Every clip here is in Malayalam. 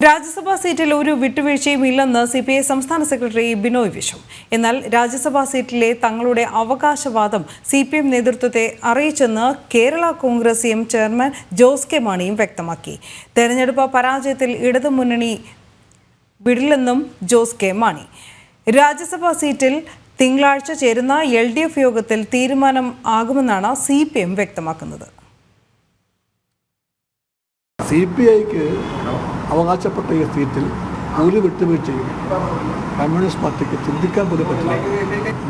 രാജ്യസഭാ സീറ്റിൽ ഒരു വിട്ടുവീഴ്ചയും ഇല്ലെന്ന് സി പി ഐ സംസ്ഥാന സെക്രട്ടറി ബിനോയ് വിശ്വം. എന്നാൽ രാജ്യസഭാ സീറ്റിലെ തങ്ങളുടെ അവകാശവാദം സി പി എം നേതൃത്വത്തെ അറിയിച്ചെന്ന് Kerala Congress M chairman Jose K മാണിയും വ്യക്തമാക്കി. തെരഞ്ഞെടുപ്പ് പരാജയത്തിൽ ഇടതുമുന്നണി വിടില്ലെന്നും ജോസ് കെ മാണി. രാജ്യസഭാ സീറ്റിൽ തിങ്കളാഴ്ച ചേരുന്ന എൽ യോഗത്തിൽ തീരുമാനം ആകുമെന്നാണ് സി വ്യക്തമാക്കുന്നത്. സി പി ഐക്ക് അവകാശപ്പെട്ട ഈ സീറ്റിൽ ഒരു വിട്ടുവീഴ്ചയും കമ്മ്യൂണിസ്റ്റ് പാർട്ടിക്ക് ചിന്തിക്കാൻ പോലും പറ്റില്ല.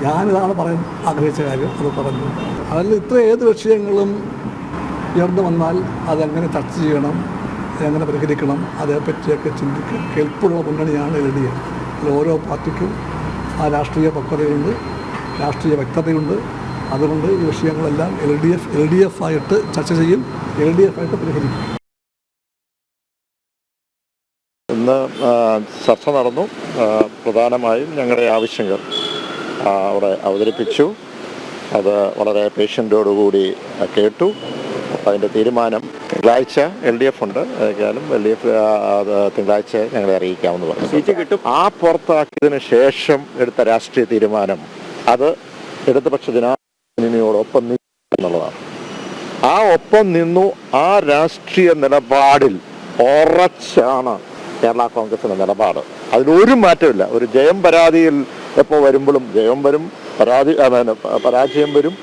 ഞാനിതാണ് പറയാൻ ആഗ്രഹിച്ച കാര്യം അത് പറഞ്ഞു. അതിൽ ഇത്ര ഏത് വിഷയങ്ങളും ഉയർന്നു വന്നാൽ അതെങ്ങനെ ചർച്ച ചെയ്യണം എങ്ങനെ പരിഹരിക്കണം അതേപ്പറ്റിയൊക്കെ ചിന്തിക്കും കേൾപ്പുള്ള മുന്നണിയാണ് എൽ ഡി എഫ്. അതിൽ ഓരോ പാർട്ടിക്കും ആ രാഷ്ട്രീയ പക്വതയുണ്ട് രാഷ്ട്രീയ വ്യക്തതയുണ്ട്. അതുകൊണ്ട് ഈ വിഷയങ്ങളെല്ലാം L D F L D F ആയിട്ട് ചർച്ച ചെയ്യും എൽ ഡി എഫ് ആയിട്ട് പരിഹരിക്കും. ഇന്ന് ചർച്ച നടന്നു. പ്രധാനമായും ഞങ്ങളുടെ ആവശ്യങ്ങൾ അവിടെ അവതരിപ്പിച്ചു. അത് വളരെ പേഷ്യന്റോടുകൂടി കേട്ടു. അതിന്റെ തീരുമാനം തിങ്കളാഴ്ച എൽ ഡി എഫ് ഉണ്ട്. ഏതായാലും എൽ ഡി എഫ് തിങ്കളാഴ്ച ഞങ്ങളെ അറിയിക്കാമെന്ന് പറഞ്ഞു. സീറ്റ് കിട്ടും. ആ പുറത്താക്കിയതിന് ശേഷം എടുത്ത രാഷ്ട്രീയ തീരുമാനം അത് ഇടതുപക്ഷ ജനാധിപത്യത്തിനോടൊപ്പം നിന്നു എന്നുള്ളതാണ്. ആ ഒപ്പം നിന്നു ആ രാഷ്ട്രീയ നിലപാടിൽ ഉറച്ചാണ് കേരള കോൺഗ്രസിന്റെ നിലപാട്. അതിലൊരു മാറ്റമില്ല ഒരു ജയം പരാതിയിൽ എപ്പോൾ വരുമ്പോഴും ജയം വരും പരാതി പരാജയം വരും.